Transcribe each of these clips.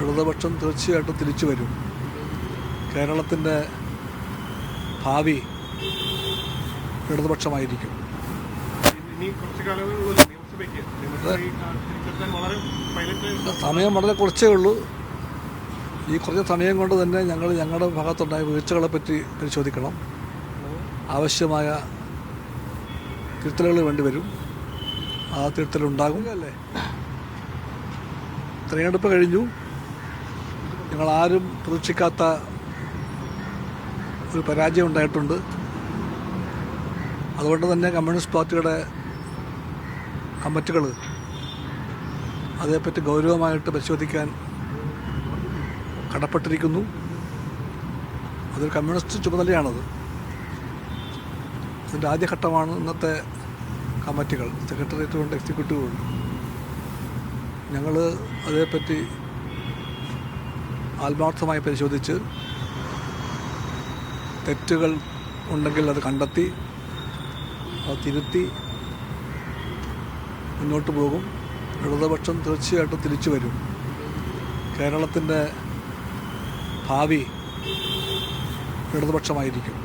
ഇടതുപക്ഷം തീർച്ചയായിട്ടും തിരിച്ചു വരും. കേരളത്തിന്റെ ഭാവി ഇടതുപക്ഷമായിരിക്കും. സമയം വളരെ കുറച്ചേ ഉള്ളൂ. ഈ കുറച്ച് സമയം കൊണ്ട് തന്നെ ഞങ്ങൾ ഞങ്ങളുടെ ഭാഗത്തുണ്ടായ വീഴ്ചകളെ പറ്റി പരിശോധിക്കണം. ആവശ്യമായ തിരുത്തലുകൾ വേണ്ടിവരും ആ തിരുത്തലുണ്ടാകും. അല്ലേ? തിരഞ്ഞെടുപ്പ് കഴിഞ്ഞു. ഞങ്ങൾ ആരും പ്രതീക്ഷിക്കാത്ത ഒരു പരാജയം ഉണ്ടായിട്ടുണ്ട്. അതുകൊണ്ട് തന്നെ കമ്മ്യൂണിസ്റ്റ് പാർട്ടിയുടെ കമ്മിറ്റികൾ അതേപ്പറ്റി ഗൗരവമായിട്ട് പരിശോധിക്കാൻ കടപ്പെട്ടിരിക്കുന്നു. അതൊരു കമ്മ്യൂണിസ്റ്റ് ചുമതലയാണത്. അതിന്റെ ആദ്യഘട്ടമാണ് ഇന്നത്തെ കമ്മിറ്റികൾ സെക്രട്ടേറിയറ്റ് കൊണ്ട് എക്സിക്യൂട്ടീവ് കൊണ്ട്. ഞങ്ങൾ അതേപ്പറ്റി ആത്മാർത്ഥമായി പരിശോധിച്ച് തെറ്റുകൾ ഉണ്ടെങ്കിൽ അത് കണ്ടെത്തി അത് തിരുത്തി മുന്നോട്ട് പോകും. ഇടതുപക്ഷം തീർച്ചയായിട്ടും തിരിച്ചു വരും. കേരളത്തിന്റെ ഭാവി ഇടതുപക്ഷമായിരിക്കും.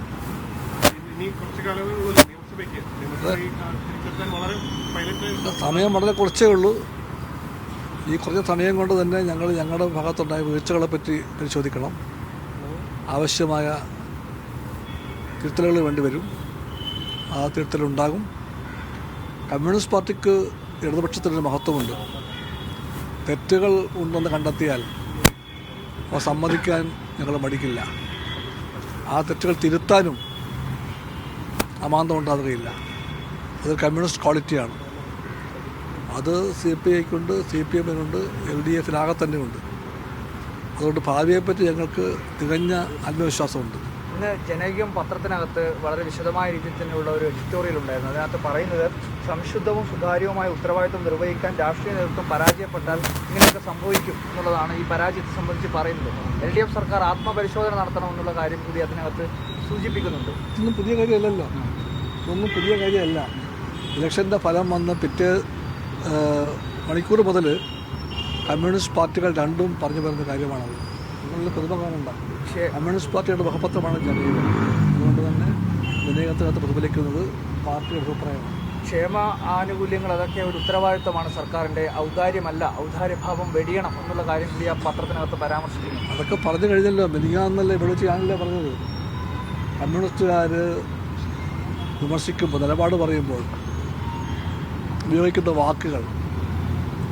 സമയം വളരെ കുറച്ചേ ഉള്ളൂ. ഈ കുറച്ച് സമയം കൊണ്ട് തന്നെ ഞങ്ങൾ ഞങ്ങളുടെ ഭാഗത്തുണ്ടായ വീഴ്ചകളെ പറ്റി പരിശോധിക്കണം. ആവശ്യമായ തിരുത്തലുകൾ വേണ്ടിവരും ആ തിരുത്തലുണ്ടാകും കമ്മ്യൂണിസ്റ്റ് പാർട്ടിക്ക് ഇടതുപക്ഷത്തിനൊരു മഹത്വമുണ്ട്. തെറ്റുകൾ ഉണ്ടെന്ന് കണ്ടെത്തിയാൽ അവ സമ്മതിക്കാൻ ഞങ്ങൾ മടിക്കില്ല. ആ തെറ്റുകൾ തിരുത്താനും അമാന്തം ഉണ്ടാകുകയില്ല അത് കമ്മ്യൂണിസ്റ്റ് ക്വാളിറ്റിയാണ്. അത് സി പി ഐക്കുണ്ട് സി പി എമ്മിനുണ്ട് എൽ ഡി എഫിനാകെ തന്നെ ഉണ്ട് അതുകൊണ്ട് ഭാവിയെപ്പറ്റി ഞങ്ങൾക്ക് തികഞ്ഞ ആത്മവിശ്വാസമുണ്ട്. ഇന്ന് ജനകീയം പത്രത്തിനകത്ത് വളരെ വിശദമായ രീതിയിൽ തന്നെയുള്ള ഒരു എഡിറ്റോറിയൽ ഉണ്ടായിരുന്നു. അതിനകത്ത് പറയുന്നത് സംശുദ്ധവും സുതാര്യവുമായ ഉത്തരവാദിത്വം നിർവഹിക്കാൻ രാഷ്ട്രീയ നേതൃത്വം പരാജയപ്പെട്ടാൽ ഇങ്ങനെയൊക്കെ സംഭവിക്കും എന്നുള്ളതാണ് ഈ പരാജയത്തെ സംബന്ധിച്ച് പറയുന്നത്. എൽ ഡി എഫ് സർക്കാർ ആത്മപരിശോധന നടത്തണം എന്നുള്ള കാര്യം കൂടി അതിനകത്ത് സൂചിപ്പിക്കുന്നുണ്ട്. ഇതൊന്നും പുതിയ കാര്യമല്ലല്ലോ. ഇതൊന്നും പുതിയ കാര്യമല്ല. ഇലക്ഷന്റെ ഫലം വന്ന് പിറ്റേ മണിക്കൂർ മുതൽ കമ്മ്യൂണിസ്റ്റ് പാർട്ടികൾ രണ്ടും പറഞ്ഞു വരുന്ന കാര്യമാണത്. നിങ്ങളിൽ പ്രതിമ കാണണ്ട പക്ഷേ കമ്മ്യൂണിസ്റ്റ് പാർട്ടിയുടെ മുഖപത്രമാണ് ജനീവ്. അതുകൊണ്ട് തന്നെ വിനയകത്തിനകത്ത് പ്രതിഫലിക്കുന്നത് പാർട്ടിയുടെ അഭിപ്രായമാണ്. ക്ഷേമ ആനുകൂല്യങ്ങൾ അതൊക്കെ ഒരു ഉത്തരവാദിത്തമാണ് സർക്കാരിന്റെ. ഔദാര്യമല്ല ഔദാര്യഭാവം വെടിയണം എന്നുള്ള കാര്യം കൂടി ആ പത്രത്തിനകത്ത് പരാമർശിക്കുന്നു. അതൊക്കെ പറഞ്ഞു കഴിഞ്ഞല്ലോ. മെനിയാന്നല്ലേ ഇവിടെ പറഞ്ഞത്? കമ്മ്യൂണിസ്റ്റുകാർ വിമർശിക്കുമ്പോൾ നിലപാട് പറയുമ്പോൾ ഉപയോഗിക്കുന്ന വാക്കുകൾ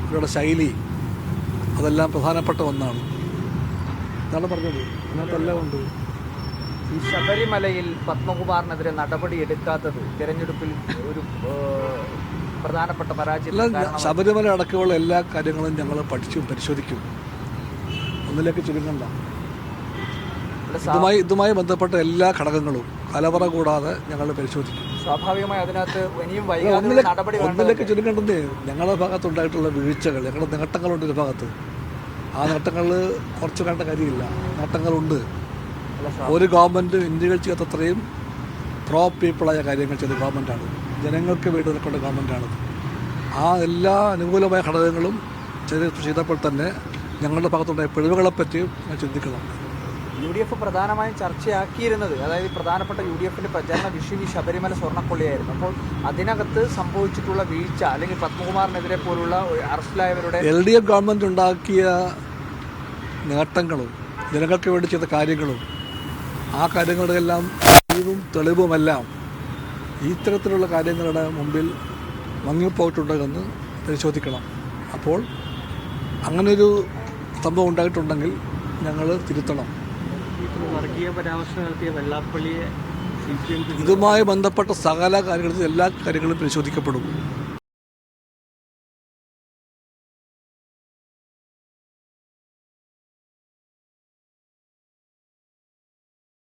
അവരുടെ ശൈലി അതെല്ലാം പ്രധാനപ്പെട്ട ഒന്നാണ്. ഇതാണ് പറഞ്ഞത്. അതിനകത്തെല്ലാം ഉണ്ട്. ഈ ശബരിമലയിൽ പത്മകുമാറിനെതിരെ നടപടി എടുക്കാത്തത് തെരഞ്ഞെടുപ്പിൽ ഒരു പ്രധാനപ്പെട്ട കാരണമായി. ശബരിമല അടക്കമുള്ള എല്ലാ കാര്യങ്ങളും ഞങ്ങൾ പഠിച്ചു പരിശോധിക്കും. ഒന്നിലേക്ക് ചുരുങ്ങണ്ട. ഇതുമായി ഇതുമായി ബന്ധപ്പെട്ട എല്ലാ ഘടകങ്ങളും കലവറ കൂടാതെ ഞങ്ങൾ പരിശോധിക്കും. സ്വാഭാവികമായി അതിനകത്ത് ഇനിയും വൈകാതെ നടപടി ഒന്നിലേക്ക് ഞങ്ങളുടെ ഭാഗത്തുണ്ടായിട്ടുള്ള വീഴ്ചകൾ ഞങ്ങളുടെ നേട്ടങ്ങളുണ്ട് ഒരു ഭാഗത്ത്. ആ നേട്ടങ്ങൾ കുറച്ച് കണ്ട കാര്യമില്ല. നേട്ടങ്ങളുണ്ട്. ഒരു ഗവൺമെന്റ് ഇന്ത്യകൾ ചെയ്യാത്തത്രയും പ്രോ പീപ്പിളായ കാര്യങ്ങൾ ചെയ്ത ഗവൺമെന്റാണ് ജനങ്ങൾക്ക് വേണ്ടി നിൽക്കേണ്ട ഗവൺമെന്റാണ് ആ എല്ലാ അനുകൂലമായ ഘടകങ്ങളും ചെയ്ത് ചെയ്തപ്പോൾ തന്നെ ഞങ്ങളുടെ ഭാഗത്തുണ്ടായ പിഴവുകളെപ്പറ്റിയും ഞാൻ ചിന്തിക്കണം യു ഡി എഫ് പ്രധാനമായും ചർച്ചയാക്കിയിരുന്നത് അതായത് പ്രധാനപ്പെട്ട യു ഡി എഫിന്റെ പ്രചാരണ വിഷയം ഈ ശബരിമല സ്വർണക്കൊള്ളിയായിരുന്നു. അപ്പോൾ അതിനകത്ത് സംഭവിച്ചിട്ടുള്ള വീഴ്ച അല്ലെങ്കിൽ പത്മകുമാറിനെതിരെ പോലുള്ള അറസ്റ്റിലായവരുടെ എൽ ഡി എഫ് ഗവൺമെന്റ് ഉണ്ടാക്കിയ നേട്ടങ്ങളും ജനങ്ങൾക്ക് വേണ്ടി ചെയ്ത കാര്യങ്ങളും ആ കാര്യങ്ങളുടെ എല്ലാം തെളിവും തെളിവുമെല്ലാം ഇത്തരത്തിലുള്ള കാര്യങ്ങളുടെ മുമ്പിൽ മങ്ങിപ്പോയിട്ടുണ്ടെന്ന് പരിശോധിക്കണം. അപ്പോൾ അങ്ങനൊരു സംഭവം ഉണ്ടായിട്ടുണ്ടെങ്കിൽ ഞങ്ങൾ തിരുത്തണം. ഇതുമായി ബന്ധപ്പെട്ട സകല കാര്യങ്ങളും എല്ലാ കാര്യങ്ങളും പരിശോധിക്കപ്പെടും.